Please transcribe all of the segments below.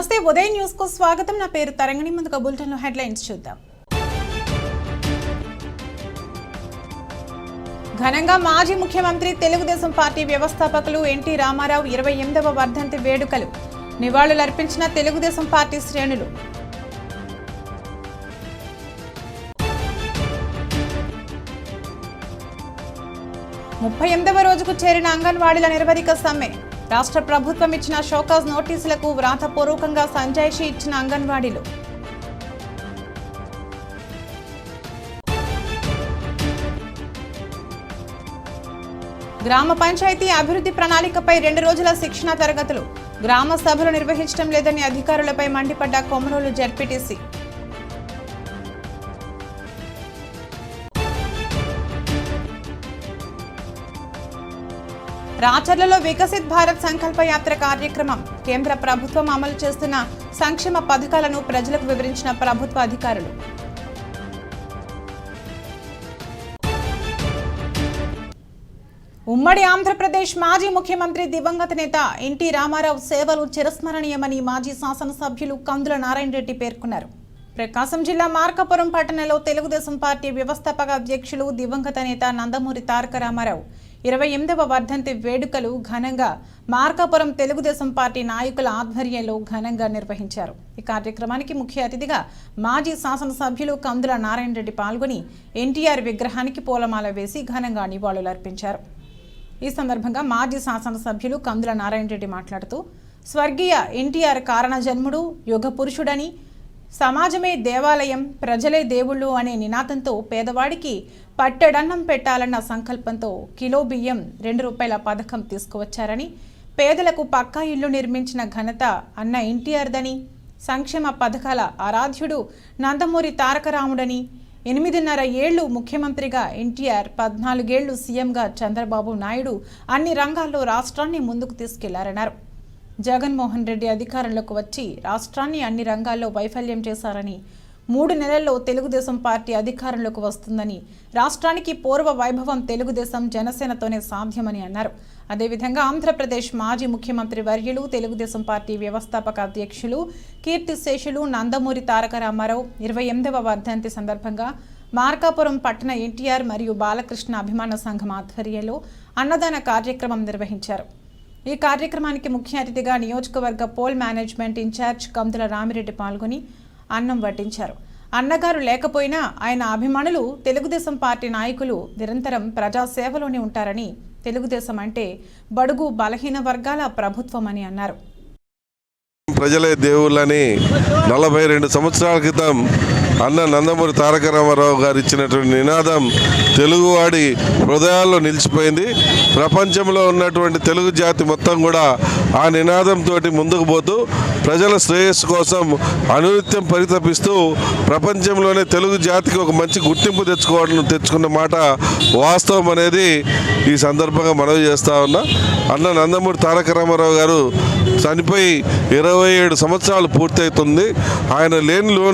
నమస్తే ఉదయం న్యూస్కు స్వాగతం. నా పేరు తరంగిణి. ముందుగా బులెటిన్లో హెడ్లైన్స్ చూద్దాం. ఘనంగా మాజీ ముఖ్యమంత్రి తెలుగుదేశం పార్టీ వ్యవస్థాపకులు ఎన్టీ రామారావు ఇరవై ఎనిమిదవ వర్ధంతి వేడుకలు. నివాళులర్పించిన తెలుగుదేశం పార్టీ శ్రేణులు. ముప్పై ఎనిమిదవ రోజుకు చేరిన అంగన్వాడీల నిరవధిక సమ్మె. రాష్ట్ర ప్రభుత్వం ఇచ్చిన షోకాజ్ నోటీసులకు వ్రాతపూర్వకంగా సంజాయిషి ఇచ్చిన అంగన్వాడీలు. గ్రామ పంచాయతీ అభివృద్ధి ప్రణాళికపై రెండు రోజుల శిక్షణ తరగతులు. గ్రామ సభలు నిర్వహించడం లేదని అధికారులపై మండిపడ్డ కొమరోలు జడ్పీటీసీ. రాచర్లలో వికసిత్ భారత్ సంకల్ప యాత్ర కార్యక్రమం. కేంద్ర ప్రభుత్వం అమలు చేస్తున్న సంక్షేమ పథకాలను ప్రజలకు వివరించిన ప్రభుత్వ అధికారులు. ఉమ్మడి ఆంధ్రప్రదేశ్ మాజీ ముఖ్యమంత్రి దివంగత నేత ఎన్టీ రామారావు సేవలు చిరస్మరణీయమని మాజీ శాసనసభ్యులు కందుల నారాయణ రెడ్డి పేర్కొన్నారు. ప్రకాశం జిల్లా మార్కాపురం పట్టణంలో తెలుగుదేశం పార్టీ వ్యవస్థాపక అధ్యక్షులు దివంగత నేత నందమూరి తారక రామారావు. ఇరవై ఎనిమిదవ వర్ధంతి వేడుకలు ఘనంగా మార్కాపురం తెలుగుదేశం పార్టీ నాయకుల ఆధ్వర్యంలో ఘనంగా నిర్వహించారు. ఈ కార్యక్రమానికి ముఖ్య అతిథిగా మాజీ శాసనసభ్యులు కందుల నారాయణ రెడ్డి పాల్గొని ఎన్టీఆర్ విగ్రహానికి పూలమాల వేసి ఘనంగా నివాళులర్పించారు ఈ సందర్భంగా మాజీ శాసనసభ్యులు కందుల నారాయణ రెడ్డి మాట్లాడుతూ స్వర్గీయ ఎన్టీఆర్ కారణ జన్ముడు యుగ పురుషుడని సమాజమే దేవాలయం ప్రజలే దేవుళ్ళు అనే నినాదంతో పేదవాడికి పట్టెడన్నం పెట్టాలన్న సంకల్పంతో కిలో బియ్యం రెండు రూపాయల పథకం తీసుకువచ్చారని పేదలకు పక్కా ఇల్లు నిర్మించిన ఘనత అన్న ఎన్టీఆర్దని సంక్షేమ పథకాల ఆరాధ్యుడు నందమూరి తారకరాముడని ఎనిమిదిన్నర ఏళ్ళు ముఖ్యమంత్రిగా ఎన్టీఆర్ పద్నాలుగేళ్ళు సీఎంగా చంద్రబాబు నాయుడు అన్ని రంగాల్లో రాష్ట్రాన్ని ముందుకు తీసుకెళ్ళారన్నారు. జగన్మోహన్ రెడ్డి అధికారంలోకి వచ్చి రాష్ట్రాన్ని అన్ని రంగాల్లో వైఫల్యం చేశారని మూడు నెలల్లో తెలుగుదేశం పార్టీ అధికారంలోకి వస్తుందని రాష్ట్రానికి పూర్వ వైభవం తెలుగుదేశం జనసేనతోనే సాధ్యమని అన్నారు. అదేవిధంగా ఆంధ్రప్రదేశ్ మాజీ ముఖ్యమంత్రి వర్యులు తెలుగుదేశం పార్టీ వ్యవస్థాపక అధ్యక్షులు కీర్తిశేషులు నందమూరి తారక రామారావు ఇరవై ఎనిమిదవ వర్ధంతి సందర్భంగా మార్కాపురం పట్టణ ఎన్టీఆర్ మరియు బాలకృష్ణ అభిమాన సంఘం ఆధ్వర్యంలో అన్నదాన కార్యక్రమం నిర్వహించారు. ఈ కార్యక్రమానికి ముఖ్య అతిథిగా నియోజకవర్గ పోల్ మేనేజ్మెంట్ ఇన్ఛార్జ్ కంతుల రామిరెడ్డి పాల్గొని అన్నం వడ్డించారు. అన్నగారు లేకపోయినా ఆయన అభిమానులు తెలుగుదేశం పార్టీ నాయకులు నిరంతరం ప్రజాసేవలోనే ఉంటారని తెలుగుదేశం అంటే బడుగు బలహీన వర్గాల ప్రభుత్వం అని అన్నారు. ప్రజలే దేవుళ్ళని నలభై రెండు సంవత్సరాల క్రితం అన్న నందమూరి తారక రామారావు గారు ఇచ్చినటువంటి నినాదం తెలుగువాడి హృదయాల్లో నిలిచిపోయింది. ప్రపంచంలో ఉన్నటువంటి తెలుగు జాతి మొత్తం కూడా ఆ నినాదంతో ముందుకు పోతూ ప్రజల శ్రేయస్సు కోసం అనునిత్యం పరితపిస్తూ ప్రపంచంలోనే తెలుగు జాతికి ఒక మంచి గుర్తింపు తెచ్చుకోవడం తెచ్చుకున్న మాట వాస్తవం అనేది ఈ సందర్భంగా మనవి చేస్తూ ఉన్నా. అన్న నందమూరి తారక రామారావు గారు చనిపోయి ఇరవై ఏడు సంవత్సరాలు పూర్తవుతుంది. ఆయన లేని లో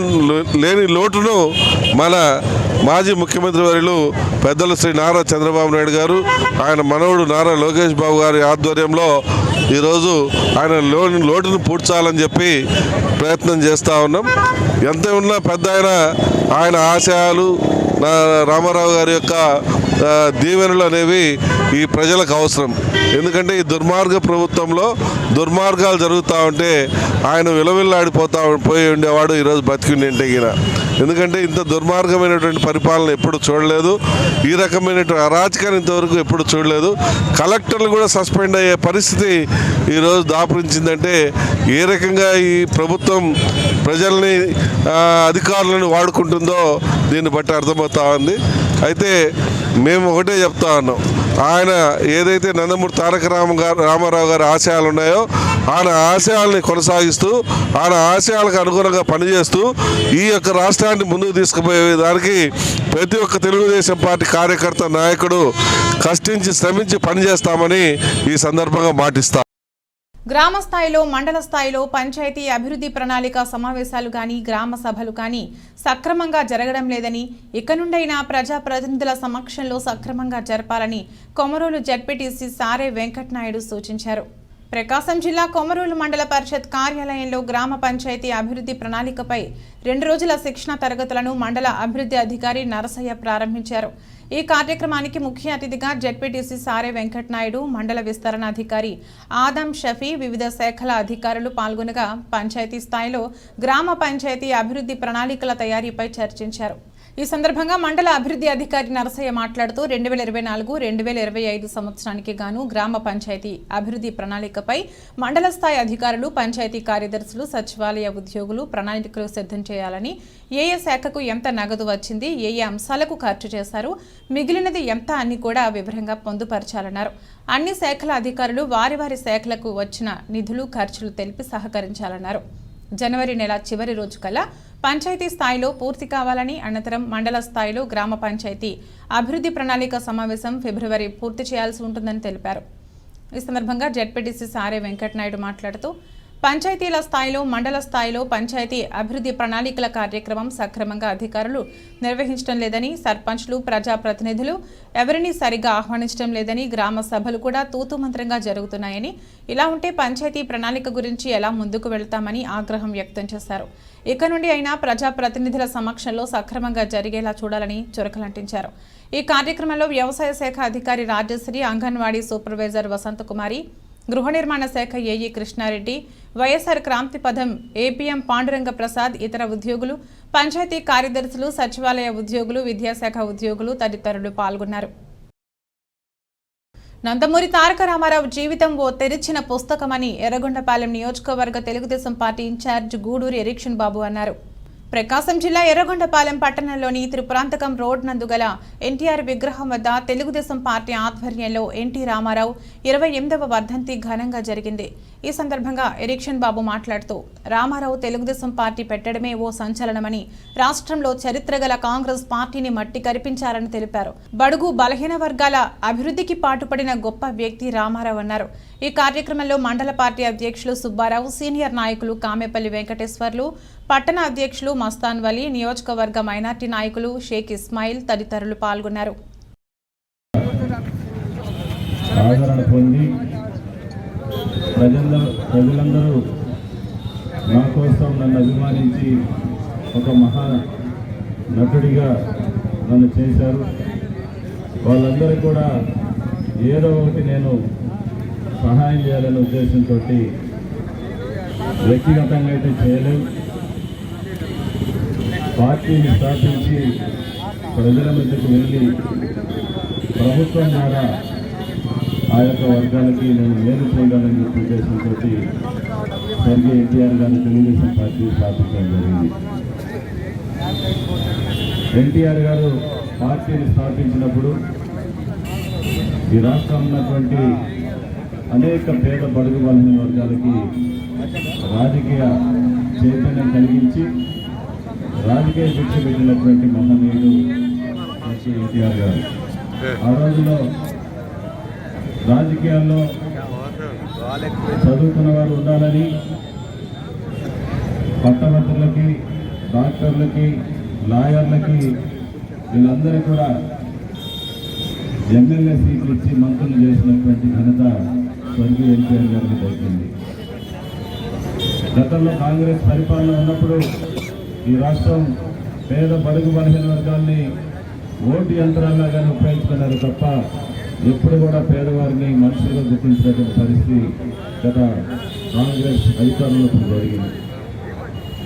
లేని లోటును మన మాజీ ముఖ్యమంత్రి వర్యులు పెద్దలు శ్రీ నారా చంద్రబాబు నాయుడు గారు ఆయన మనవడు నారా లోకేష్ బాబు గారి ఆధ్వర్యంలో ఈరోజు ఆయన లోని లోటును పూడ్చాలని చెప్పి ప్రయత్నం చేస్తూ ఉన్నాం. ఎంత ఉన్నా పెద్ద ఆయన ఆయన ఆశయాలు రామారావు గారి యొక్క దీవెనలు అనేవి ఈ ప్రజలకు అవసరం. ఎందుకంటే ఈ దుర్మార్గ ప్రభుత్వంలో దుర్మార్గాలు జరుగుతూ ఉంటే ఆయన విలవిల్లాడిపోతా పోయి ఉండేవాడు ఈరోజు బతికిండి ఎందుకంటే ఇంత దుర్మార్గమైనటువంటి పరిపాలన ఎప్పుడు చూడలేదు. ఈ రకమైనటువంటి అరాచకాన్ని ఇంతవరకు ఎప్పుడు చూడలేదు. కలెక్టర్లు కూడా సస్పెండ్ అయ్యే పరిస్థితి ఈరోజు దాపురించిందంటే ఏ రకంగా ఈ ప్రభుత్వం ప్రజల్ని అధికారులను వాడుకుంటుందో దీన్ని బట్టి అర్థమవుతా ఉంది. అయితే మేము ఒకటే చెప్తా ఉన్నాం. ఆయన ఏదైతే నందమూరి తారక రామ గారు రామారావు గారి ఆశయాలు ఉన్నాయో ఆయన ఆశయాల్ని కొనసాగిస్తూ ఆయన ఆశయాలకు అనుగుణంగా పనిచేస్తూ ఈ యొక్క రాష్ట్రాన్ని ముందుకు తీసుకుపోయే దానికి ప్రతి ఒక్క తెలుగుదేశం పార్టీ కార్యకర్త నాయకుడు కష్టించి శ్రమించి పనిచేస్తామని ఈ సందర్భంగా మాటిస్తాం గ్రామ స్థాయిలో మండల స్థాయిలో పంచాయతీ అభివృద్ధి ప్రణాళిక సమావేశాలు కానీ గ్రామ సభలు కానీ సక్రమంగా జరగడం లేదని ఇక నుండైనా ప్రజాప్రతినిధుల సమక్షంలో సక్రమంగా జరపాలని కొమరోలు జడ్పీటీసీ సారే వెంకటనాయుడు సూచించారు. ప్రకాశం జిల్లా కొమరూలు మండల పరిషత్ కార్యాలయంలో గ్రామ పంచాయతీ అభివృద్ధి ప్రణాళికపై రెండు రోజుల శిక్షణ తరగతులను మండల అభివృద్ధి అధికారి నరసయ్య ప్రారంభించారు. ఈ కార్యక్రమానికి ముఖ్య అతిథిగా జెడ్పీటీసీ సారే వెంకటనాయుడు మండల విస్తరణ అధికారి ఆదం షఫీ వివిధ శాఖల అధికారులు పాల్గొనగా పంచాయతీ స్థాయిలో గ్రామ పంచాయతీ అభివృద్ధి ప్రణాళికల తయారీపై చర్చించారు. ఈ సందర్భంగా మండల అభివృద్ధి అధికారి నరసయ్య మాట్లాడుతూ రెండు వేల ఇరవై నాలుగు రెండు వేల ఇరవై ఐదు సంవత్సరానికి గాను గ్రామ పంచాయతీ అభివృద్ధి ప్రణాళికపై మండల స్థాయి అధికారులు పంచాయతీ కార్యదర్శులు సచివాలయ ఉద్యోగులు ప్రణాళికలు సిద్ధం చేయాలని ఏ ఏ శాఖకు ఎంత నగదు వచ్చింది ఏ ఏ అంశాలకు ఖర్చు చేశారు మిగిలినది ఎంత అని కూడా వివరంగా పొందుపరచాలన్నారు. అన్ని శాఖల అధికారులు వారి వారి శాఖలకు వచ్చిన నిధులు ఖర్చులు తెలిపి సహకరించాలన్నారు. జనవరి నెల చివరి రోజు కల్లా పంచాయతీ స్థాయిలో పూర్తి కావాలని అనంతరం మండల స్థాయిలో గ్రామ పంచాయతీ అభివృద్ధి ప్రణాళిక సమావేశం ఫిబ్రవరి పూర్తి చేయాల్సి ఉంటుందని తెలిపారు. ఈ సందర్భంగా జడ్పీటీసీ సారే వెంకటనాయుడు మాట్లాడుతూ పంచాయతీల స్థాయిలో మండల స్థాయిలో పంచాయతీ అభివృద్ధి ప్రణాళికల కార్యక్రమం సక్రమంగా అధికారులు నిర్వహించడం లేదని సర్పంచ్లు ప్రజాప్రతినిధులు ఎవరిని సరిగా ఆహ్వానించడం లేదని గ్రామ సభలు కూడా తూతుమంత్రంగా జరుగుతున్నాయని ఇలా ఉంటే పంచాయతీ ప్రణాళిక గురించి ఎలా ముందుకు వెళ్తామని ఆగ్రహం వ్యక్తం చేశారు. ఇక నుండి అయినా ప్రజాప్రతినిధుల సమక్షంలో సక్రమంగా జరిగేలా చూడాలని చురకలంటించారు. ఈ కార్యక్రమంలో వ్యవసాయ శాఖ అధికారి రాజశ్రీ అంగన్వాడీ సూపర్వైజర్ వసంతకుమారి గృహ నిర్మాణ శాఖ ఏఈ కృష్ణారెడ్డి వైఎస్ఆర్ క్రాంతి పథం ఏపీఎం పాండురంగ ప్రసాద్ ఇతర ఉద్యోగులు పంచాయతీ కార్యదర్శులు సచివాలయ ఉద్యోగులు విద్యాశాఖ ఉద్యోగులు తదితరులు పాల్గొన్నారు. నందమూరి తారక రామారావు జీవితం ఓ తెరిచిన పుస్తకమని ఎర్రగొండపాలెం నియోజకవర్గ Telugu Desam party incharge Guduri erection Babu అన్నారు. ప్రకాశం జిల్లా ఎర్రగొండపాలెం పట్టణంలోని త్రిపురాంతకం రోడ్ నందు గల ఎన్టీఆర్ విగ్రహం వద్ద తెలుగుదేశం పార్టీ ఆధ్వర్యంలో ఎన్టీ రామారావు ఇరవై ఎనిమిదవ వర్ధంతి ఘనంగా జరిగింది. ఈ సందర్భంగా ఎరిక్షన్ బాబు మాట్లాడుతూ రామారావు తెలుగుదేశం పార్టీ పెట్టడమే ఓ సంచలనమని రాష్ట్రంలో చరిత్ర గల కాంగ్రెస్ పార్టీని మట్టి కరిపించారని తెలిపారు. బడుగు బలహీన వర్గాల అభివృద్ధికి పాటుపడిన గొప్ప వ్యక్తి రామారావు అన్నారు. ఈ కార్యక్రమంలో మండల పార్టీ అధ్యక్షులు సుబ్బారావు సీనియర్ నాయకులు కామెపల్లి వెంకటేశ్వర్లు పట్టణ అధ్యక్షులు మస్తాన్ వలీ నియోజకవర్గ మైనార్టీ నాయకులు షేక్ ఇస్మాయిల్ తదితరులు పాల్గొన్నారు. ప్రజలందరూ నా కోసం నన్ను అభిమానించి ఒక మహా నటుడిగా నన్ను చేశారు. వాళ్ళందరూ కూడా ఏదో ఒకటి నేను సహాయం చేయాలనే ఉద్దేశంతో వ్యక్తిగతంగా అయితే చేయలేదు. పార్టీని స్థాపించి ప్రజల మధ్యకు వెళ్ళి ప్రభుత్వం ద్వారా ఆ యొక్క వర్గాలకి నేను మేలు చేయాలని చెప్పే ఉద్దేశంతో స్వర్గీయ ఎన్టీఆర్ గారిని తెలుగుదేశం పార్టీ స్థాపించడం జరిగింది. ఎన్టీఆర్ గారు పార్టీని స్థాపించినప్పుడు ఈ రాష్ట్రం ఉన్నటువంటి అనేక పేద బడుగు బలహీన వర్గాలకి రాజకీయ చైతన్యం కలిగించి రాజకీయ శిక్ష పెట్టినటువంటి మహనీయుడు శ్రీ ఎన్టీఆర్ గారు. ఆ రోజులో రాజకీయాల్లో చదువుకున్న వారు ఉండాలని పట్టభద్రులకి డాక్టర్లకి లాయర్లకి వీళ్ళందరూ కూడా ఎమ్మెల్యే సీట్లు ఇచ్చి మంత్రులు చేసినటువంటి ఘనత స్వర్గీయ ఎన్టీఆర్ గారికి దక్కింది. గతంలో కాంగ్రెస్ పరిపాలన ఉన్నప్పుడు ఈ రాష్ట్రం పేద బడుగు బలహీన వర్గాల్ని ఓటు యంత్రాలుగానే ఉపయోగించుకున్నారు తప్ప ఎప్పుడు కూడా పేదవారిని మనుషులుగా గుర్తించినటువంటి పరిస్థితి గత కాంగ్రెస్ అధికారంలో జరిగింది.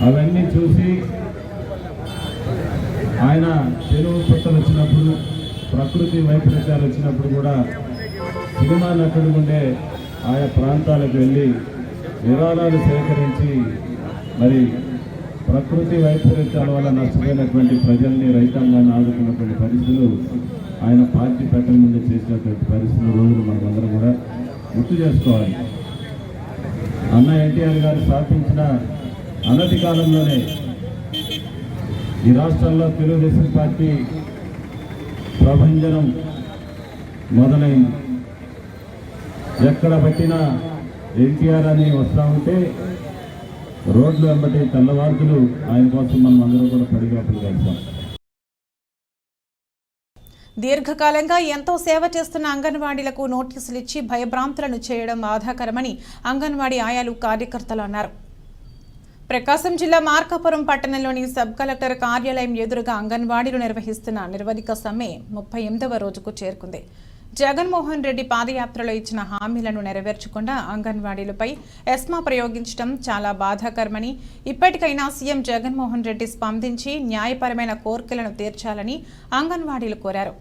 అవన్నీ చూసి ఆయన తెలుగు పుట్టలు వచ్చినప్పుడు ప్రకృతి వైపరీత్యాలు వచ్చినప్పుడు కూడా సినిమా నటుడు ఉండే ఆయా ప్రాంతాలకు వెళ్ళి విరాళాలు సేకరించి మరి ప్రకృతి వైపరీత్యాల వల్ల నష్టపోయినటువంటి ప్రజల్ని రైతాంగాన్ని ఆదుకున్నటువంటి పరిస్థితులు ఆయన పార్టీ పెట్టల ముందే చేసినటువంటి పరిస్థితులు రోజులు మనమందరం కూడా గుర్తు చేసుకోవాలి. అన్న ఎన్టీఆర్ గారు స్థాపించిన అనతి కాలంలోనే ఈ రాష్ట్రంలో తెలుగుదేశం పార్టీ ప్రభంజనం మొదలైంది. ఎక్కడ పెట్టినా ఎన్టీఆర్ అని వస్తూ ఉంటే రోడ్లు వెంబటి తెల్లవార్తులు ఆయన కోసం మనం అందరూ కూడా పడిగాపులు కలిసాం దీర్ఘకాలంగా ఎంతో సేవ చేస్తున్న అంగన్వాడీలకు నోటీసులు ఇచ్చి భయభ్రాంతులను చేయడం బాధాకరమని అంగన్వాడీ ఆయాలు కార్యకర్తలు అన్నారు. ప్రకాశం జిల్లా మార్కాపురం పట్టణంలోని సబ్ కలెక్టర్ కార్యాలయం ఎదురుగా అంగన్వాడీలు నిర్వహిస్తున్న నిర్వధిక సమ్మె ముప్పై ఎనిమిదవ రోజుకు చేరుకుంది. జగన్మోహన్ రెడ్డి పాదయాత్రలో ఇచ్చిన హామీలను నెరవేర్చకుండా అంగన్వాడీలపై ఎస్మా ప్రయోగించడం చాలా బాధాకరమని ఇప్పటికైనా సీఎం జగన్మోహన్ రెడ్డి స్పందించి న్యాయపరమైన కోర్కెలను తీర్చాలని అంగన్వాడీలు కోరారు.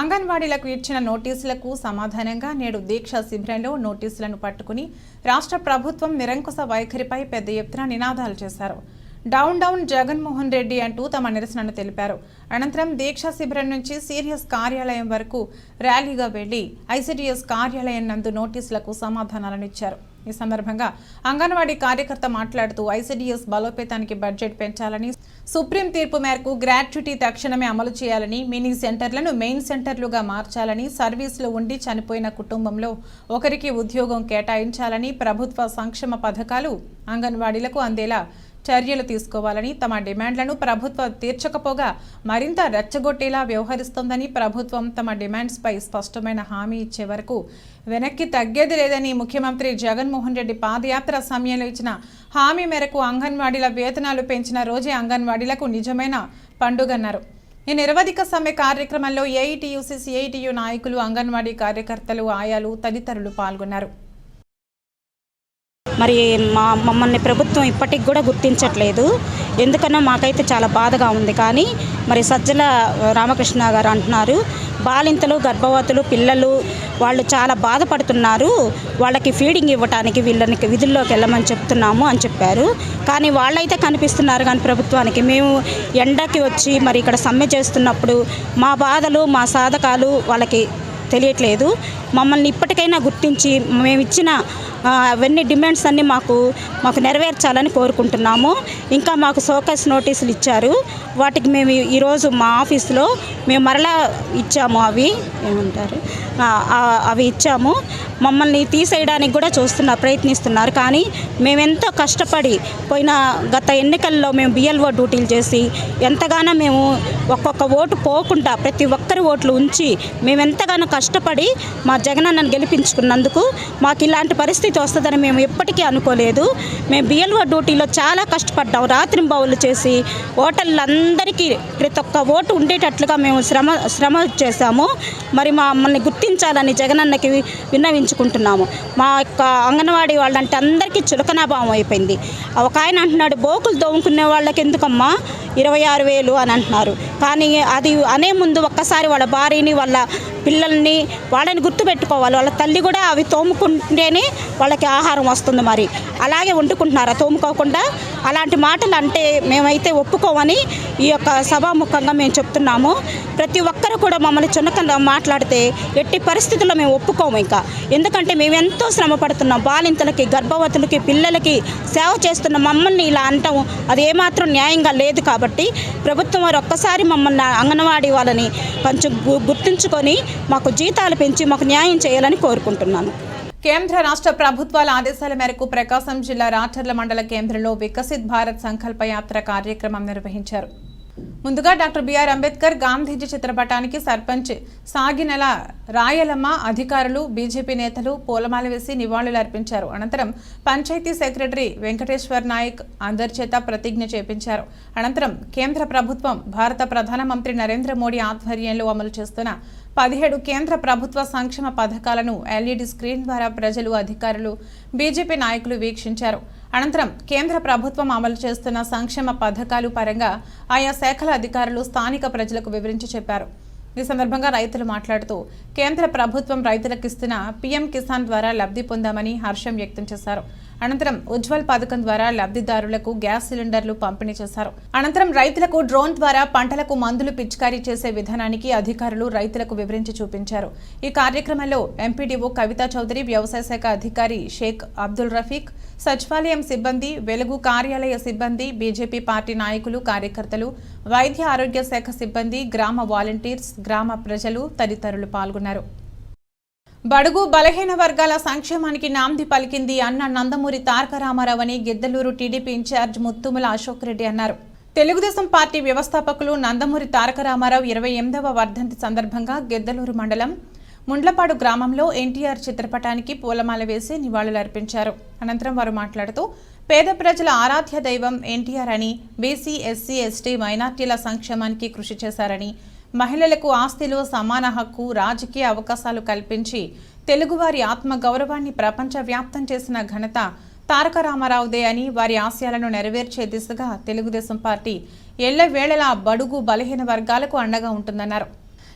అంగన్వాడీలకు ఇచ్చిన నోటీసులకు సమాధానంగా నేడు దీక్ష శిబిరంలో నోటీసులను పట్టుకుని రాష్ట్ర ప్రభుత్వం నిరంకుశ వైఖరిపై పెద్ద ఎత్తున నినాదాలు చేశారు. డౌన్ డౌన్ జగన్మోహన్ రెడ్డి అంటూ తమ నిరసనను తెలిపారు. అనంతరం దీక్షా శిబిరం నుంచి సీరియస్ కార్యాలయం వరకు ర్యాలీగా వెళ్ళి ఐసీడీఎస్ కార్యాలయం నందు నోటీసులకు సమాధానాలను ఇచ్చారు ఈ సందర్భంగా అంగన్వాడీ కార్యకర్త మాట్లాడుతూ ఐసీడీఎస్ బలోపేతానికి బడ్జెట్ పెంచాలని సుప్రీం తీర్పు మేరకు గ్రాట్యుటీ తక్షణమే అమలు చేయాలని మినీ సెంటర్లను మెయిన్ సెంటర్లుగా మార్చాలని సర్వీసులు ఉండి చనిపోయిన కుటుంబంలో ఒకరికి ఉద్యోగం కేటాయించాలని ప్రభుత్వ సంక్షేమ పథకాలు అంగన్వాడీలకు అందేలా చర్యలు తీసుకోవాలని తమ డిమాండ్లను ప్రభుత్వం తీర్చకపోగా మరింత రెచ్చగొట్టేలా వ్యవహరిస్తోందని ప్రభుత్వం తమ డిమాండ్స్పై స్పష్టమైన హామీ ఇచ్చే వరకు వెనక్కి తగ్గేది లేదని ముఖ్యమంత్రి జగన్మోహన్ రెడ్డి పాదయాత్ర సమయంలో ఇచ్చిన హామీ మేరకు అంగన్వాడీల వేతనాలు పెంచిన రోజే అంగన్వాడీలకు నిజమైన పండుగన్నారు. ఈ నిరవధిక సమ్మె కార్యక్రమంలో ఏఐటీయూసీసీ సిఐటియు నాయకులు అంగన్వాడీ కార్యకర్తలు ఆయాలు తదితరులు పాల్గొన్నారు. మరి మా మమ్మల్ని ప్రభుత్వం ఇప్పటికి కూడా గుర్తించట్లేదు. ఎందుకన్నా మాకైతే చాలా బాధగా ఉంది. కానీ మరి సజ్జల రామకృష్ణ గారు అంటున్నారు బాలింతలు గర్భవతులు పిల్లలు వాళ్ళు చాలా బాధపడుతున్నారు. వాళ్ళకి ఫీడింగ్ ఇవ్వటానికి వీళ్ళని విధుల్లోకి వెళ్ళమని చెప్తున్నాము అని చెప్పారు. కానీ వాళ్ళైతే కనిపిస్తున్నారు కానీ ప్రభుత్వానికి. మేము ఎండకి వచ్చి మరి ఇక్కడ సమ్మె చేస్తున్నప్పుడు మా బాధలు మా సాధకాలు వాళ్ళకి తెలియట్లేదు. మమ్మల్ని ఇప్పటికైనా గుర్తించి మేము ఇచ్చిన అవన్నీ డిమాండ్స్ అన్నీ మాకు మాకు నెరవేర్చాలని కోరుకుంటున్నాము. ఇంకా మాకు సోకస్ నోటీసులు ఇచ్చారు. వాటికి మేము ఈరోజు మా ఆఫీస్లో మేము మరలా ఇచ్చాము అవి. ఏమంటారు? అవి ఇచ్చాము. మమ్మల్ని తీసేయడానికి కూడా చూస్తున్నారు ప్రయత్నిస్తున్నారు. కానీ మేమెంతో కష్టపడి పోయిన గత ఎన్నికల్లో మేము బిఎల్ఓ డ్యూటీలు చేసి ఎంతగానో మేము ఒక్కొక్క ఓటు పోకుండా ప్రతి ఒక్కరి ఓట్లు ఉంచి మేమెంతగానో కష్టపడి మా జగనన్నను గెలిపించుకున్నందుకు మాకు ఇలాంటి పరిస్థితి వస్తుందని మేము ఎప్పటికీ అనుకోలేదు. మేము బిఎల్ఓ డ్యూటీలో చాలా కష్టపడ్డాం. రాత్రింబవులు చేసి ఓటర్లందరికీ ప్రతి ఒక్క ఓటు ఉండేటట్లుగా మేము శ్రమ శ్రమ చేశాము. మరి మమ్మల్ని గుర్తించాలని జగనన్నకి విన్నవించుకుంటున్నాము. మా యొక్క అంగన్వాడీ వాళ్ళంటే అందరికీ చులకనాభావం అయిపోయింది. ఒక ఆయన అంటున్నాడు బోకులు దోముకునే వాళ్ళకి ఎందుకమ్మా? ఇరవై ఆరు వేలు అని అంటున్నారు. కానీ అది అనే ముందు ఒక్కసారి వాళ్ళ భార్యని వాళ్ళ పిల్లల్ని వాళ్ళని గుర్తుపెట్టుకోవాలి. వాళ్ళ తల్లి కూడా అవి తోముకుంటేనే వాళ్ళకి ఆహారం వస్తుంది మరి. అలాగే వండుకుంటున్నారా? తోముకోకుండా అలాంటి మాటలు అంటే మేమైతే ఒప్పుకోమని ఈ యొక్క సభాముఖంగా మేము చెప్తున్నాము. ప్రతి ఒక్కరు కూడా మమ్మల్ని చునకంగా మాట్లాడితే ఎట్టి పరిస్థితుల్లో మేము ఒప్పుకోము ఇంకా. ఎందుకంటే మేము ఎంతో శ్రమ పడుతున్నాం. బాలింతలకి గర్భవతులకి పిల్లలకి సేవ చేస్తున్న మమ్మల్ని ఇలా అంటాం. అది ఏమాత్రం న్యాయంగా లేదు కాబట్టి ప్రభుత్వం వారు ఒక్కసారి మమ్మల్ని అంగన్వాడీ వాళ్ళని కొంచెం గు- గుర్తుంచుకొని మాకు జీతాలు పెంచి మాకు న్యాయం చేయాలని కోరుకుంటున్నాను. కేంద్ర రాష్ట్ర ప్రభుత్వాల ఆదేశాల మేరకు ప్రకాశం జిల్లా రాచర్ల మండల కేంద్రంలో వికసిత్ భారత్ సంకల్ప యాత్ర కార్యక్రమం నిర్వహించారు. ముందుగా డాక్టర్ బిఆర్ అంబేద్కర్ గాంధీజీ చిత్రపటానికి సర్పంచ్ సాగినెల రాయలమ్మ అధికారులు బీజేపీ నేతలు పూలమాల వేసి నివాళులు అర్పించారు. అనంతరం పంచాయతీ సెక్రటరీ వెంకటేశ్వర్ నాయక్ అందరి చేత ప్రతిజ్ఞ చేపించారు. అనంతరం కేంద్ర ప్రభుత్వం భారత ప్రధానమంత్రి నరేంద్ర మోడీ ఆధ్వర్యంలో అమలు చేస్తున్న పదిహేడు కేంద్ర ప్రభుత్వ సంక్షేమ పథకాలను ఎల్ఈడి స్క్రీన్ ద్వారా ప్రజలు అధికారులు బీజేపీ నాయకులు వీక్షించారు. అనంతరం కేంద్ర ప్రభుత్వం అమలు చేస్తున్న సంక్షేమ పథకాలు పరంగా ఆయా శాఖల అధికారులు స్థానిక ప్రజలకు వివరించి చెప్పారు. ఈ సందర్భంగా రైతులు మాట్లాడుతూ కేంద్ర ప్రభుత్వం రైతులకు ఇస్తున్న పీఎం కిసాన్ ద్వారా లబ్ధి పొందామని హర్షం వ్యక్తం చేశారు. అనంతరం ఉజ్వల్ పథకం ద్వారా లబ్ధిదారులకు గ్యాస్ సిలిండర్లు పంపిణీ చేశారు. అనంతరం రైతులకు డ్రోన్ ద్వారా పంటలకు మందులు పిచికారీ చేసే విధానానికి అధికారులు రైతులకు వివరించి చూపించారు. ఈ కార్యక్రమంలో ఎంపీడీఓ కవితా చౌదరి వ్యవసాయ శాఖ అధికారి షేక్ అబ్దుల్ రఫీక్ సచివాలయం సిబ్బంది వెలుగు కార్యాలయ సిబ్బంది బీజేపీ పార్టీ నాయకులు కార్యకర్తలు వైద్య ఆరోగ్య శాఖ సిబ్బంది గ్రామ వాలంటీర్స్ గ్రామ ప్రజలు తదితరులు పాల్గొన్నారు. బడుగు బలహీన వర్గాల సంక్షేమానికి నాంది పలికింది అన్న నందమూరి తారక రామారావు అని గిద్దలూరు టీడీపీ ఇన్ఛార్జ్ ముత్తుముల అశోక్ రెడ్డి అన్నారు. తెలుగుదేశం పార్టీ వ్యవస్థాపకులు నందమూరి తారక రామారావు ఇరవై ఎనిమిదవ వర్ధంతి సందర్భంగా గెద్దలూరు మండలం ముండ్లపాడు గ్రామంలో ఎన్టీఆర్ చిత్రపటానికి పూలమాల వేసి నివాళులర్పించారు. అనంతరం వారు మాట్లాడుతూ పేద ప్రజల ఆరాధ్య దైవం ఎన్టీఆర్ అని బీసీ ఎస్సీ ఎస్టీ మైనార్టీల సంక్షేమానికి కృషి చేశారని మహిళలకు ఆస్తిలో సమాన హక్కు రాజకీయ అవకాశాలు కల్పించి తెలుగువారి ఆత్మ గౌరవాన్ని ప్రపంచవ్యాప్తం చేసిన ఘనత తారక రామారావుదే అని వారి ఆశయాలను నెరవేర్చే దిశగా తెలుగుదేశం పార్టీ ఎల్లవేళలా బడుగు బలహీన వర్గాలకు అండగా ఉంటుందన్నారు.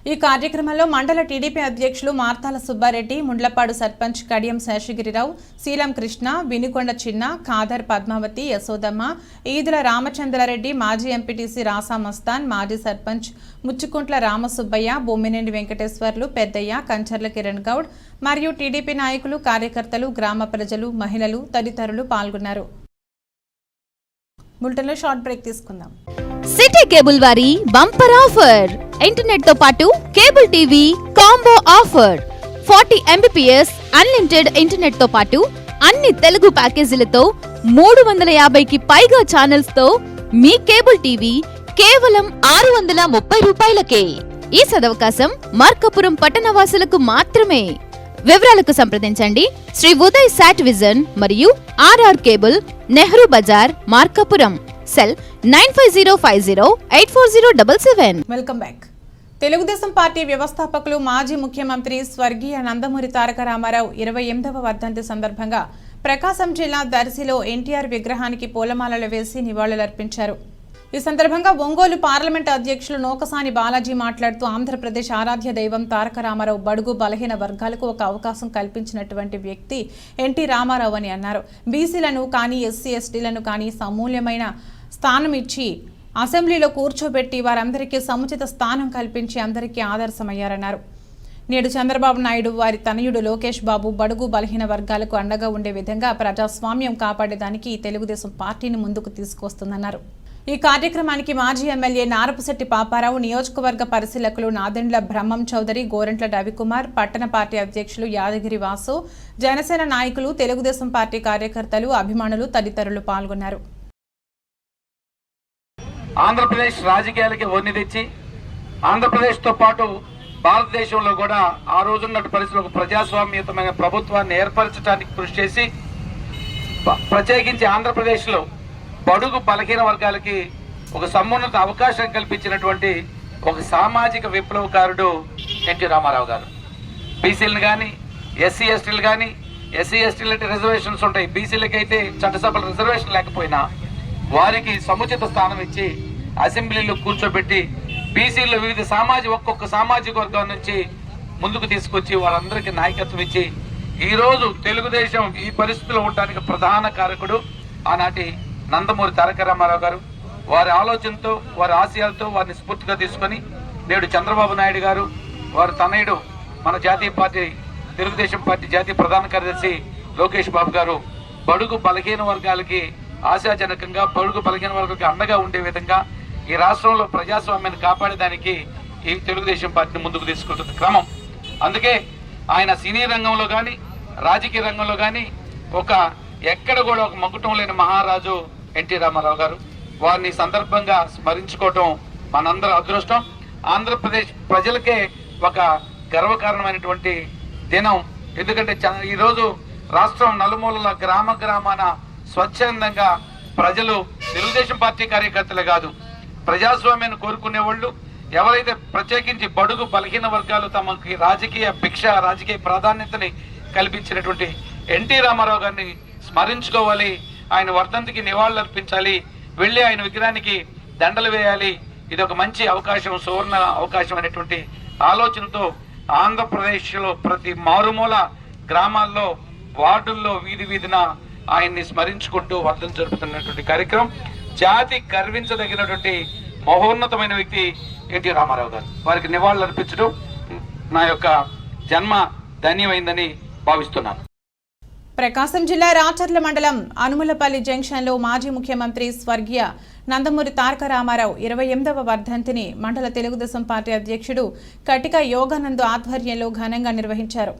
ఈ కార్యక్రమంలో మండల టీడీపీ అధ్యక్షులు మార్తాల సుబ్బారెడ్డి ముండ్లపాడు సర్పంచ్ కడియం శేషగిరిరావు శీలం కృష్ణ వినుకొండ చిన్న ఖాదర్ పద్మావతి యశోదమ్మ ఈదుల రామచంద్రారెడ్డి మాజీ ఎంపీటీసీ రాసా మస్తాన్ మాజీ సర్పంచ్ ముచ్చుకుంట్ల రామసుబ్బయ్య బొమ్మినేని వెంకటేశ్వర్లు పెద్దయ్య కంచర్ల కిరణ్ గౌడ్ మరియు టీడీపీ నాయకులు కార్యకర్తలు గ్రామ ప్రజలు మహిళలు తదితరులు పాల్గొన్నారు. బులెటిన్లో షార్ట్ బ్రేక్ తీసుకుందాం. సిటీ కేబుల్ వారి బంపర్ ఆఫర్. ఇంటర్నెట్తో పాటు cable TV combo offer. Forty Mbps unlimited ఇంటర్నెట్తో పాటు అన్ని తెలుగు ప్యాకేజీలతో మూడు వందల యాభైకి పైగా ఛానల్స్తో మీ కేబుల్ టీవీ కేవలం ఆరు వందల ముప్పై రూపాయలకే. ఈ సదవకాశం మార్కపురం పట్టణవాసులకు మాత్రమే. వివరాలకు సంప్రదించండి. శ్రీ ఉదయ్ శాట్ విజన్ మరియు RR cable Nehru Bazar Markapuram. Cell nine five zero five zero eight four zero double seven. Welcome back Telugu Desam party వ్యవస్థాపకులు మాజీ ముఖ్యమంత్రి స్వర్గీయ నందమూరి తారక రామారావు ఇరవై ఎనిమిదవ వర్ధంతి సందర్భంగా ప్రకాశం జిల్లా దర్శిలో ఎన్టీఆర్ విగ్రహానికి పూలమాలలు వేసి నివాళులర్పించారు. ఈ సందర్భంగా ఒంగోలు పార్లమెంట్ అధ్యక్షులు నోకసాని బాలాజీ మాట్లాడుతూ ఆంధ్రప్రదేశ్ ఆరాధ్య దైవం తారక రామారావు బడుగు బలహీన వర్గాలకు ఒక అవకాశం కల్పించినటువంటి వ్యక్తి ఎన్టీ రామారావు అని అన్నారు. బీసీలను కానీ ఎస్సీ ఎస్టీలను కానీ సమూల్యమైన స్థానం ఇచ్చి అసెంబ్లీలో కూర్చోబెట్టి వారందరికీ సముచిత స్థానం కల్పించి అందరికీ ఆదర్శమయ్యారన్నారు. నేడు చంద్రబాబు నాయుడు వారి తనయుడు లోకేష్ బాబు బడుగు బలహీన వర్గాలకు అండగా ఉండే విధంగా ప్రజాస్వామ్యం కాపాడేదానికి తెలుగుదేశం పార్టీని ముందుకు తీసుకొస్తుందన్నారు ఈ కార్యక్రమానికి మాజీ ఎమ్మెల్యే నారపుశెట్టి పాపారావు నియోజకవర్గ పరిశీలకులు నాదెండ్ల బ్రహ్మం చౌదరి గోరంట్ల రవికుమార్ పట్టణ పార్టీ అధ్యక్షులు యాదగిరి వాసు జనసేన నాయకులు తెలుగుదేశం పార్టీ కార్యకర్తలు అభిమానులు తదితరులు పాల్గొన్నారు. ఆంధ్రప్రదేశ్ రాజకీయాలకి వన్నె తెచ్చి ఆంధ్రప్రదేశ్తో పాటు భారతదేశంలో కూడా ఆ రోజున్నటి పరిస్థితులకు ఒక ప్రజాస్వామ్యతమైన ప్రభుత్వాన్ని ఏర్పరచడానికి కృషి చేసి ప్రత్యేకించి ఆంధ్రప్రదేశ్లో బడుగు బలహీన వర్గాలకి ఒక సమున్నత అవకాశం కల్పించినటువంటి ఒక సామాజిక విప్లవకారుడు ఎన్టీ రామారావు గారు. బీసీలను కానీ ఎస్సీ ఎస్టీలు కానీ ఎస్సీ ఎస్టీలు రిజర్వేషన్స్ ఉంటాయి. బీసీలకి అయితే చట్టసభలు రిజర్వేషన్ లేకపోయినా వారికి సముచిత స్థానం ఇచ్చి అసెంబ్లీలో కూర్చోబెట్టి బీసీలో వివిధ సామాజిక ఒక్కొక్క సామాజిక వర్గం నుంచి ముందుకు తీసుకొచ్చి వారందరికీ నాయకత్వం ఇచ్చి ఈరోజు తెలుగుదేశం ఈ పరిస్థితిలో ఉండడానికి ప్రధాన కారకుడు. ఆనాటి నందమూరి తారక రామారావు గారు వారి ఆలోచనతో వారి ఆశయాలతో వారిని స్ఫూర్తిగా తీసుకొని నేడు చంద్రబాబు నాయుడు గారు వారి తనయుడు మన జాతీయ పార్టీ తెలుగుదేశం పార్టీ జాతీయ ప్రధాన కార్యదర్శి లోకేష్ బాబు గారు బడుగు బలహీన వర్గాలకి ఆశాజనకంగా బడుగు బలహీన వర్గాలకి అండగా ఉండే విధంగా ఈ రాష్ట్రంలో ప్రజాస్వామ్యాన్ని కాపాడేదానికి ఈ తెలుగుదేశం పార్టీని ముందుకు తీసుకుంటున్న క్రమం. అందుకే ఆయన సినీ రంగంలో కానీ రాజకీయ రంగంలో కానీ ఒక ఎక్కడ కూడా ఒక మకుటం లేని మహారాజు ఎన్టీ రామారావు గారు. వారిని సందర్భంగా స్మరించుకోవటం మనందరి అదృష్టం. ఆంధ్రప్రదేశ్ ప్రజలకే ఒక గర్వకారణమైనటువంటి దినం. ఎందుకంటే ఈరోజు రాష్ట్రం నలుమూలల గ్రామ గ్రామాన స్వచ్ఛందంగా ప్రజలు తెలుగుదేశం పార్టీ కార్యకర్తలే కాదు ప్రజాస్వామ్యాన్ని కోరుకునే వాళ్ళు ఎవరైతే ప్రత్యేకించి బడుగు బలహీన వర్గాలు తమకి రాజకీయ భిక్ష రాజకీయ ప్రాధాన్యతని కల్పించినటువంటి ఎన్టీ రామారావు గారిని స్మరించుకోవాలి. ఆయన వర్ధంతికి నివాళులర్పించాలి. వెళ్ళి ఆయన విగ్రహానికి దండలు వేయాలి. ఇది ఒక మంచి అవకాశం సువర్ణ అవకాశం అనేటువంటి ఆలోచనతో ఆంధ్రప్రదేశ్లో ప్రతి మారుమూల గ్రామాల్లో వార్డుల్లో వీధి వీధిన ఆయన్ని స్మరించుకుంటూ వర్ధం జరుపుతున్నటువంటి కార్యక్రమం. జాతి గర్వించదగినటువంటి మహోన్నతమైన వ్యక్తి ఎన్టీ రామారావు గారు. వారికి నివాళులు అర్పించడం నా యొక్క జన్మ ధన్యమైందని భావిస్తున్నాను. ప్రకాశం జిల్లా రాచర్ల మండలం అనుములపల్లి జంక్షన్లో మాజీ ముఖ్యమంత్రి స్వర్గీయ నందమూరి తారక రామారావు ఇరవై ఎనిమిదవ వర్ధంతిని మండల తెలుగుదేశం పార్టీ అధ్యక్షుడు కటిక యోగానంద్ ఆధ్వర్యంలో ఘనంగా నిర్వహించారు.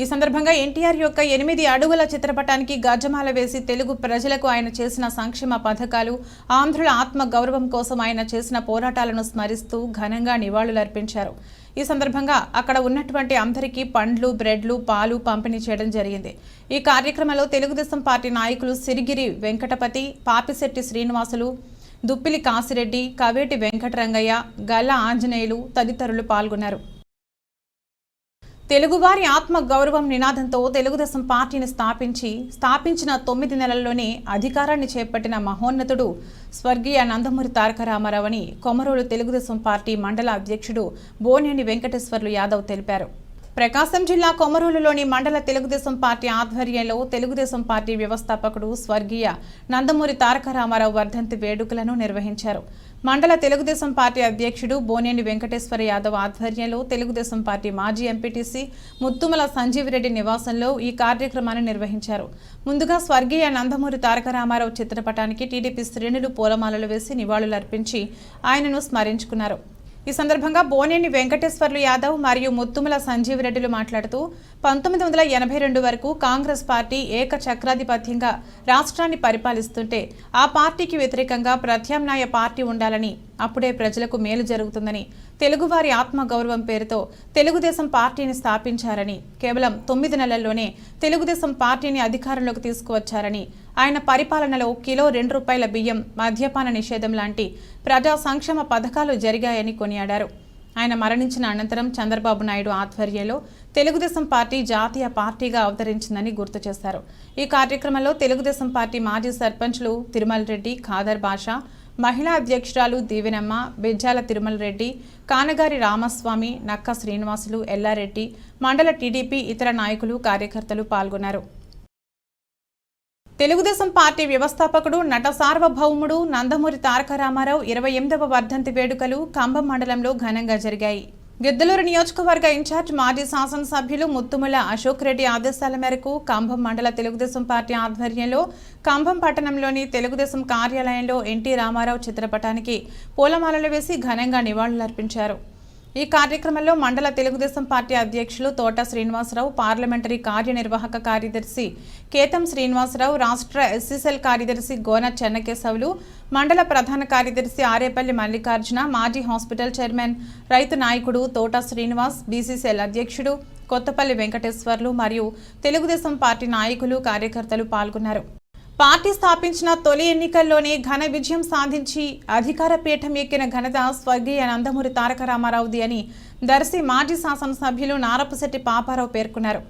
ఈ సందర్భంగా ఎన్టీఆర్ యొక్క ఎనిమిది అడుగుల చిత్రపటానికి గజమాల వేసి తెలుగు ప్రజలకు ఆయన చేసిన సంక్షేమ పథకాలు ఆంధ్రుల ఆత్మ గౌరవం కోసం ఆయన చేసిన పోరాటాలను స్మరిస్తూ ఘనంగా నివాళులర్పించారు. ఈ సందర్భంగా అక్కడ ఉన్నటువంటి అందరికీ పండ్లు బ్రెడ్లు పాలు పంపిణీ చేయడం జరిగింది. ఈ కార్యక్రమంలో తెలుగుదేశం పార్టీ నాయకులు సిరిగిరి వెంకటపతి పాపిశెట్టి శ్రీనివాసులు దుప్పిలి కాసిరెడ్డి కవేటి వెంకటరంగయ్య గల్ల ఆంజనేయులు తదితరులు పాల్గొన్నారు. తెలుగువారి ఆత్మ గౌరవం నినాదంతో తెలుగుదేశం పార్టీని స్థాపించి స్థాపించిన తొమ్మిది నెలల్లోనే అధికారాన్ని చేపట్టిన మహోన్నతుడు స్వర్గీయ నందమూరి తారక రామారావు అని కొమరోలు తెలుగుదేశం పార్టీ మండల అధ్యక్షుడు బోనేని వెంకటేశ్వర్లు యాదవ్ తెలిపారు. ప్రకాశం జిల్లా కొమరోలులోని మండల తెలుగుదేశం పార్టీ ఆధ్వర్యంలో తెలుగుదేశం పార్టీ వ్యవస్థాపకుడు స్వర్గీయ నందమూరి తారక రామారావు వర్ధంతి వేడుకలను నిర్వహించారు. మండల తెలుగుదేశం పార్టీ అధ్యక్షుడు బోనేని వెంకటేశ్వర యాదవ్ ఆధ్వర్యంలో తెలుగుదేశం పార్టీ మాజీ ఎంపీటీసీ ముత్తుమల సంజీవిరెడ్డి నివాసంలో ఈ కార్యక్రమాన్ని నిర్వహించారు. ముందుగా స్వర్గీయ నందమూరి తారక రామారావు చిత్రపటానికి టీడీపీ శ్రేణులు పూలమాలలు వేసి నివాళులర్పించి ఆయనను స్మరించుకున్నారు. ఈ సందర్భంగా బోనేని వెంకటేశ్వర్లు యాదవ్ మరియు ముత్తుమల సంజీవ్ రెడ్డిలు మాట్లాడుతూ పంతొమ్మిది వందల ఎనభై రెండు వరకు కాంగ్రెస్ పార్టీ ఏక చక్రాధిపత్యంగా రాష్ట్రాన్ని పరిపాలిస్తుంటే ఆ పార్టీకి వ్యతిరేకంగా ప్రత్యామ్నాయ పార్టీ ఉండాలని అప్పుడే ప్రజలకు మేలు జరుగుతుందని తెలుగువారి ఆత్మగౌరవం పేరుతో తెలుగుదేశం పార్టీని స్థాపించారని కేవలం తొమ్మిది నెలల్లోనే తెలుగుదేశం పార్టీని అధికారంలోకి తీసుకువచ్చారని ఆయన పరిపాలనలో కిలో రెండు రూపాయల బియ్యం మద్యపాన నిషేధం లాంటి ప్రజా సంక్షేమ పథకాలు జరిగాయని కొనియాడారు. ఆయన మరణించిన అనంతరం చంద్రబాబు నాయుడు ఆధ్వర్యంలో తెలుగుదేశం పార్టీ జాతీయ పార్టీగా అవతరించిందని గుర్తు చేశారు. ఈ కార్యక్రమంలో తెలుగుదేశం పార్టీ మాజీ సర్పంచ్లు తిరుమల రెడ్డి ఖాదర్ బాషా మహిళా అధ్యక్షురాలు దీవెనమ్మ బెజ్జాల తిరుమల రెడ్డి కానగారి రామస్వామి నక్క శ్రీనివాసులు ఎల్లారెడ్డి మండల టీడీపీ ఇతర నాయకులు కార్యకర్తలు పాల్గొన్నారు. తెలుగుదేశం పార్టీ వ్యవస్థాపకుడు నట సార్వభౌముడు నందమూరి తారక రామారావు ఇరవై ఎనిమిదవ వర్ధంతి వేడుకలు కంభం మండలంలో ఘనంగా జరిగాయి. గిద్దలూరు నియోజకవర్గ ఇన్ఛార్జ్ మాజీ శాసనసభ్యులు ముత్తుముల అశోక్ రెడ్డి ఆదేశాల మేరకు కంభం మండల తెలుగుదేశం పార్టీ ఆధ్వర్యంలో కంభం పట్టణంలోని తెలుగుదేశం కార్యాలయంలో ఎన్టీ రామారావు చిత్రపటానికి పూలమాలలు వేసి ఘనంగా నివాళులర్పించారు. ఈ కార్యక్రమంలో మండల తెలుగుదేశం పార్టీ అధ్యక్షులు తోట శ్రీనివాసరావు పార్లమెంటరీ కార్యనిర్వాహక కార్యదర్శి కేతం శ్రీనివాసరావు రాష్ట్ర ఎస్సీసెల్ కార్యదర్శి గోన చెన్నకేశవులు మండల ప్రధాన కార్యదర్శి ఆరేపల్లి మల్లికార్జున మాజీ హాస్పిటల్ చైర్మన్ రైతు నాయకుడు తోట శ్రీనివాస్ బీసీసీఎల్ అధ్యక్షుడు కొత్తపల్లి వెంకటేశ్వర్లు మరియు తెలుగుదేశం పార్టీ నాయకులు కార్యకర్తలు పాల్గొన్నారు. పార్టీ స్థాపించిన తొలి ఎన్నికల్లోనే ఘన విజయం సాధించి అధికార పీఠం ఎక్కిన ఘనత స్వర్గీయ నందమూరి తారక రామారావుది అని దర్శి మాజీ శాసనసభ్యులు నారపశెట్టి పాపారావు పేర్కొన్నారు.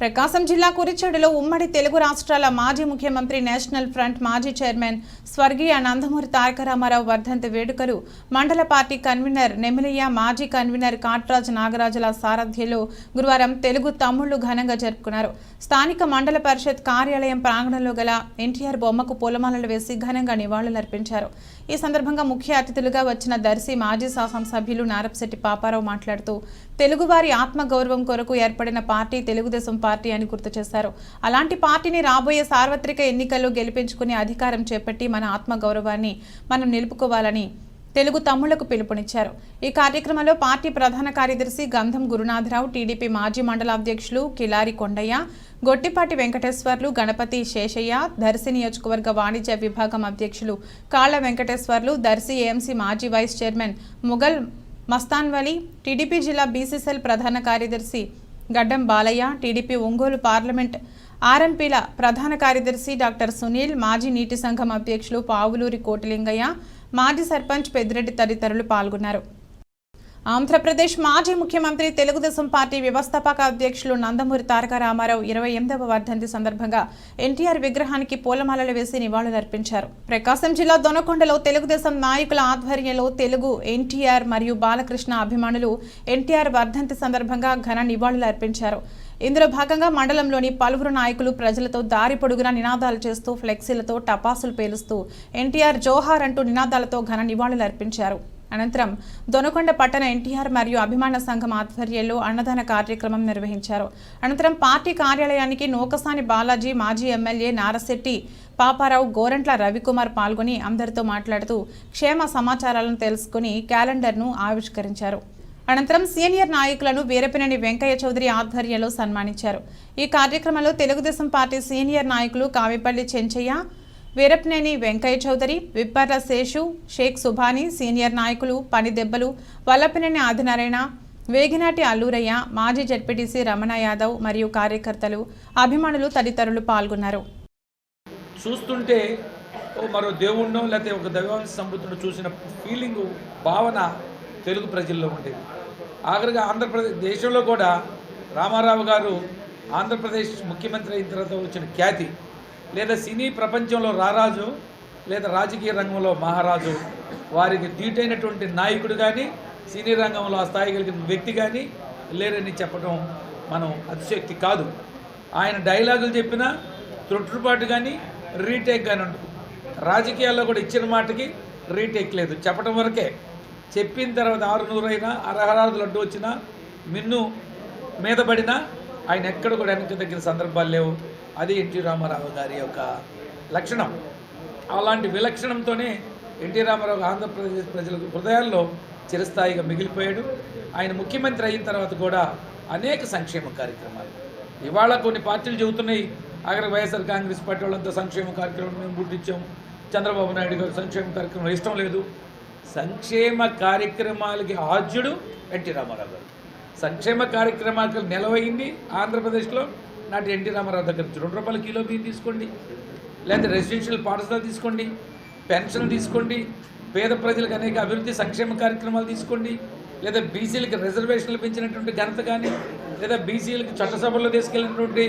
ప్రకాశం జిల్లా కురిచేడులో ఉమ్మడి తెలుగు రాష్ట్రాల మాజీ ముఖ్యమంత్రి నేషనల్ ఫ్రంట్ మాజీ చైర్మన్ స్వర్గీయ నందమూరి తారక రామారావు వర్ధంతి వేడుకలు మండల పార్టీ కన్వీనర్ నెమిలియ మాజీ కన్వీనర్ కాట్రాజ్ నాగరాజుల సారథ్యంలో గురువారం తెలుగు తమ్ముళ్ళు ఘనంగా జరుపుకున్నారు. స్థానిక మండల పరిషత్ కార్యాలయం ప్రాంగణంలో గల ఎన్టీఆర్ బొమ్మకు పూలమాలలు వేసి ఘనంగా నివాళులర్పించారు. ఈ సందర్భంగా ముఖ్య అతిథులుగా వచ్చిన దర్శి మాజీ శాసనసభ్యులు నారపశెట్టి పాపారావు మాట్లాడుతూ తెలుగువారి ఆత్మగౌరవం కొరకు ఏర్పడిన పార్టీ తెలుగుదేశం పార్టీ అని గుర్తు చేశారు. అలాంటి పార్టీని రాబోయే సార్వత్రిక ఎన్నికల్లో గెలిపించుకుని అధికారం చేపట్టి మన ఆత్మగౌరవాన్ని మనం నిలుపుకోవాలని తెలుగు తమ్ముళ్ళకు పిలుపునిచ్చారు. ఈ కార్యక్రమంలో పార్టీ ప్రధాన కార్యదర్శి గంధం గురునాథరావు టీడీపీ మాజీ మండల అధ్యక్షులు కిలారి కొండయ్య గొట్టిపాటి వెంకటేశ్వర్లు గణపతి శేషయ్య దర్శి నియోజకవర్గ వాణిజ్య విభాగం అధ్యక్షులు కాళ్ళ వెంకటేశ్వర్లు దర్శి ఏఎంసీ మాజీ vice chairman Mughal Mastanvali TDP జిల్లా బీసీసీఎల్ ప్రధాన కార్యదర్శి గడ్డం బాలయ్య టీడీపీ ఒంగోలు పార్లమెంట్ ఆర్ఎంపీల ప్రధాన కార్యదర్శి డాక్టర్ సునీల్ మాజీ నీటి సంఘం అధ్యక్షులు పావులూరి కోటిలింగయ్య మాజీ సర్పంచ్ పెద్దిరెడ్డి తదితరులు పాల్గొన్నారు. ఆంధ్రప్రదేశ్ మాజీ ముఖ్యమంత్రి తెలుగుదేశం పార్టీ వ్యవస్థాపక అధ్యక్షులు నందమూరి తారక రామారావు ఇరవై ఎనిమిదవ వర్ధంతి సందర్భంగా ఎన్టీఆర్ విగ్రహానికి పూలమాలలు వేసి నివాళులర్పించారు. ప్రకాశం జిల్లా దొనకొండలో తెలుగుదేశం నాయకుల ఆధ్వర్యంలో తెలుగు ఎన్టీఆర్ మరియు బాలకృష్ణ అభిమానులు ఎన్టీఆర్ వర్ధంతి సందర్భంగా ఘన నివాళులు అర్పించారు ఇందులో భాగంగా మండలంలోని పలువురు నాయకులు ప్రజలతో దారి పొడుగునా నినాదాలు చేస్తూ ఫ్లెక్సీలతో టపాసులు పేలుస్తూ ఎన్టీఆర్ జోహార్ అంటూ నినాదాలతో ఘన నివాళులు అర్పించారు అనంతరం దొనకొండ పట్టణ ఎన్టీఆర్ మరియు అభిమాన సంఘం ఆధ్వర్యంలో అన్నదాన కార్యక్రమం నిర్వహించారు. అనంతరం పార్టీ కార్యాలయానికి నూకసాని బాలాజీ మాజీ ఎమ్మెల్యే నారశెట్టి పాపారావు గోరంట్ల రవికుమార్ పాల్గొని అందరితో మాట్లాడుతూ క్షేమ సమాచారాలను తెలుసుకుని క్యాలెండర్ను ఆవిష్కరించారు. అనంతరం సీనియర్ నాయకులను వీరపినేని వెంకయ్య చౌదరి ఆధ్వర్యంలో సన్మానించారు. ఈ కార్యక్రమంలో తెలుగుదేశం పార్టీ సీనియర్ నాయకులు కావిపల్లి చెంచయ్య వీరప్నేని వెంకయ్య చౌదరి విప్పర్ల శేషు షేక్ సుభాని సీనియర్ నాయకులు పనిదెబ్బలు వల్లపినేని ఆదినారాయణ వేగినాటి అల్లూరయ్య మాజీ జడ్పీటీసీ రమణ యాదవ్ మరియు కార్యకర్తలు అభిమానులు తదితరులు పాల్గొన్నారు. చూస్తుంటే మరో దేవుణ్ణో లేకపోతే ఒక దైవాంశ సంబుద్ధుడు చూసిన ఫీలింగు భావన తెలుగు ప్రజల్లో ఉండేది. ఆఖరిగా ఆంధ్రప్రదేశ్ దేశంలో కూడా రామారావు గారు ఆంధ్రప్రదేశ్ ముఖ్యమంత్రి అయిన తర్వాత వచ్చిన ఖ్యాతి లేదా సినీ ప్రపంచంలో రారాజు లేదా రాజకీయ రంగంలో మహారాజు వారికి దీటైనటువంటి నాయకుడు కానీ సినీ రంగంలో ఆ స్థాయి కలిగిన వ్యక్తి కానీ లేరని చెప్పడం మనం అతిశక్తి కాదు. ఆయన డైలాగులు చెప్పినా తొట్టుపాటు కానీ రీటేక్ కానీ ఉండదు. రాజకీయాల్లో కూడా ఇచ్చిన మాటకి రీటేక్ లేదు. చెప్పడం వరకే. చెప్పిన తర్వాత ఆరు నూరైనా అరహరాదులు అడ్డు వచ్చినా మిన్ను మీద పడినా ఆయన ఎక్కడ కూడా వెనక్కి తగ్గిన సందర్భాలు లేవు. అది ఎన్టీ రామారావు గారి యొక్క లక్షణం. అలాంటి విలక్షణంతోనే ఎన్టీ రామారావు ఆంధ్రప్రదేశ్ ప్రజల హృదయాల్లో చిరస్థాయిగా మిగిలిపోయాడు. ఆయన ముఖ్యమంత్రి అయిన తర్వాత కూడా అనేక సంక్షేమ కార్యక్రమాలు. ఇవాళ కొన్ని పార్టీలు చెబుతున్నాయి. అక్కడ వైఎస్ఆర్ కాంగ్రెస్ పార్టీ వాళ్ళంతా సంక్షేమ కార్యక్రమం మేము గుర్తించాం. చంద్రబాబు నాయుడు గారు సంక్షేమ కార్యక్రమం ఇష్టం లేదు. సంక్షేమ కార్యక్రమాలకి ఆద్యుడు ఎన్టీ రామారావు గారు. సంక్షేమ కార్యక్రమాలకు నిలవైంది ఆంధ్రప్రదేశ్లో. నాటి ఎన్టీ రామారావు దగ్గర నుంచి. రెండు రూపాయల కిలో బియ్యం తీసుకోండి. లేదా రెసిడెన్షియల్ పాఠశాల తీసుకోండి. పెన్షన్ తీసుకోండి. పేద ప్రజలకు అనేక అభివృద్ధి సంక్షేమ కార్యక్రమాలు తీసుకోండి. లేదా బీసీలకు రిజర్వేషన్లు పెంచినటువంటి ఘనత కానీ లేదా బీసీలకు చట్టసభల్లో తీసుకెళ్ళినటువంటి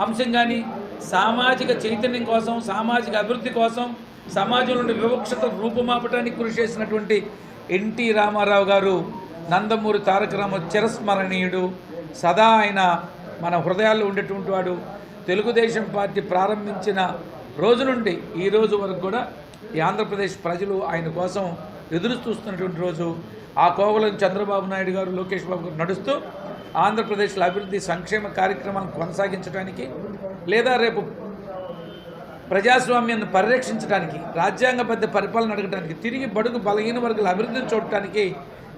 అంశం కానీ సామాజిక చైతన్యం కోసం సామాజిక అభివృద్ధి కోసం సమాజంలో ఉండే వివక్షత రూపుమాపటానికి కృషి చేసినటువంటి ఎన్టీ రామారావు గారు నందమూరి తారక రామ చిరస్మరణీయుడు. సదా ఆయన మన హృదయాల్లో ఉండేటువంటి వాడు తెలుగుదేశం పార్టీ ప్రారంభించిన రోజు నుండి ఈ రోజు వరకు కూడా ఈ ఆంధ్రప్రదేశ్ ప్రజలు ఆయన కోసం ఎదురు చూస్తున్నటువంటి రోజు ఆ కోవలం చంద్రబాబు నాయుడు గారు లోకేష్ బాబు గారు నడుస్తూ ఆంధ్రప్రదేశ్లో అభివృద్ధి సంక్షేమ కార్యక్రమాలను కొనసాగించడానికి లేదా రేపు ప్రజాస్వామ్యాన్ని పరిరక్షించడానికి రాజ్యాంగబద్ధ పరిపాలన అడగడానికి తిరిగి బడుగు బలహీన వర్గాల అభివృద్ధిని చూడటానికి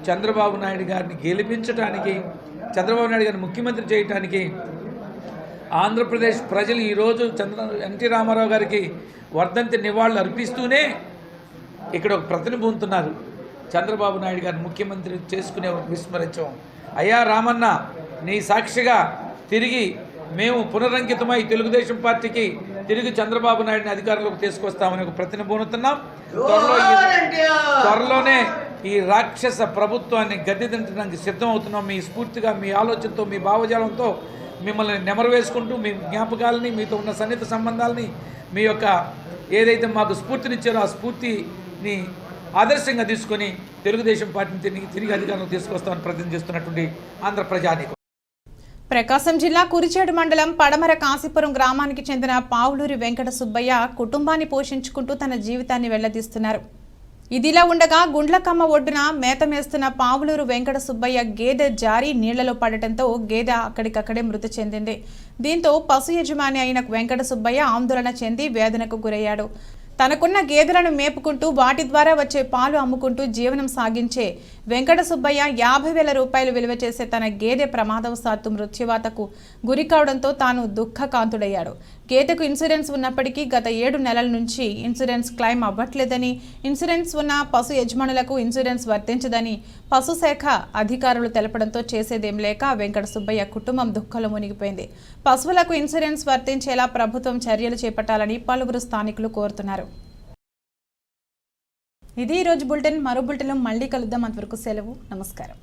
చంద్రబాబు నాయుడు గారిని గెలిపించడానికి చంద్రబాబు నాయుడు గారిని ముఖ్యమంత్రి చేయడానికి ఆంధ్రప్రదేశ్ ప్రజలు ఈరోజు చంద్ర ఎన్టీ రామారావు గారికి వర్ధంతి నివాళులు అర్పిస్తూనే ఇక్కడ ఒక ప్రతిని పొందుతున్నారు చంద్రబాబు నాయుడు గారిని ముఖ్యమంత్రి చేసుకునే విస్మరించాం. అయ్యా రామన్న నీ సాక్షిగా తిరిగి మేము పునరంకితమై తెలుగుదేశం పార్టీకి తిరిగి చంద్రబాబు నాయుడిని అధికారంలోకి తీసుకొస్తామని ఒక ప్రతిని పొందుతున్నాం త్వరలో త్వరలోనే ఈ రాక్షస ప్రభుత్వాన్ని గద్దెదించడానికి సిద్ధమవుతున్నాం. మీ స్ఫూర్తిగా మీ ఆలోచనతో మీ భావజాలంతో మిమ్మల్ని నెమరు వేసుకుంటూ మీ జ్ఞాపకాలని మీతో ఉన్న సన్నిహిత సంబంధాలని మీ యొక్క ఏదైతే మాకు స్ఫూర్తినిచ్చారో ఆ స్ఫూర్తిని ఆదర్శంగా తీసుకొని తెలుగుదేశం పార్టీని తిరిగి తిరిగి అధికారంలో తీసుకొస్తామని ప్రతిజ్ఞ చేస్తున్నటువంటి ఆంధ్ర ప్రజానీకం. ప్రకాశం జిల్లా కురిచేడు మండలం పడమర కాశీపురం గ్రామానికి చెందిన పావులూరి వెంకట సుబ్బయ్య కుటుంబాన్ని పోషించుకుంటూ తన జీవితాన్ని వెళ్ళదీస్తున్నారు ఇదిలా ఉండగా గుండ్లకమ్మ ఒడ్డున మేత మేస్తున్న పావులూరు వెంకట సుబ్బయ్య గేదె జారి నీళ్ళలో పడటంతో గేదె అక్కడికక్కడే మృతి చెందింది. దీంతో పశు యజమాని అయిన వెంకట సుబ్బయ్య ఆందోళన చెంది వేదనకు గురయ్యాడు. తనకున్న గేదెలను మేపుకుంటూ వాటి ద్వారా వచ్చే పాలు అమ్ముకుంటూ జీవనం సాగించే వెంకట సుబ్బయ్య యాభై వేల రూపాయలు విలువ చేసే తన గేదె ప్రమాదవశాత్తు మృత్యువాతకు గురి కావడంతో తాను దుఃఖకాంతుడయ్యాడు. గేదెకు ఇన్సూరెన్స్ ఉన్నప్పటికీ గత ఏడు నెలల నుంచి ఇన్సూరెన్స్ క్లెయిమ్ అవ్వట్లేదని ఇన్సూరెన్స్ ఉన్న పశు యజమానులకు ఇన్సూరెన్స్ వర్తించదని పశుశాఖ అధికారులు తెలపడంతో చేసేదేం లేక వెంకట సుబ్బయ్య కుటుంబం దుఃఖంలో మునిగిపోయింది. పశువులకు ఇన్సూరెన్స్ వర్తించేలా ప్రభుత్వం చర్యలు చేపట్టాలని పలువురు స్థానికులు కోరుతున్నారు. ఇది ఈరోజు బులెటిన్. మరో బులెటిన్ మళ్ళీ కలుద్దాం. అంతవరకు సెలవు. నమస్కారం.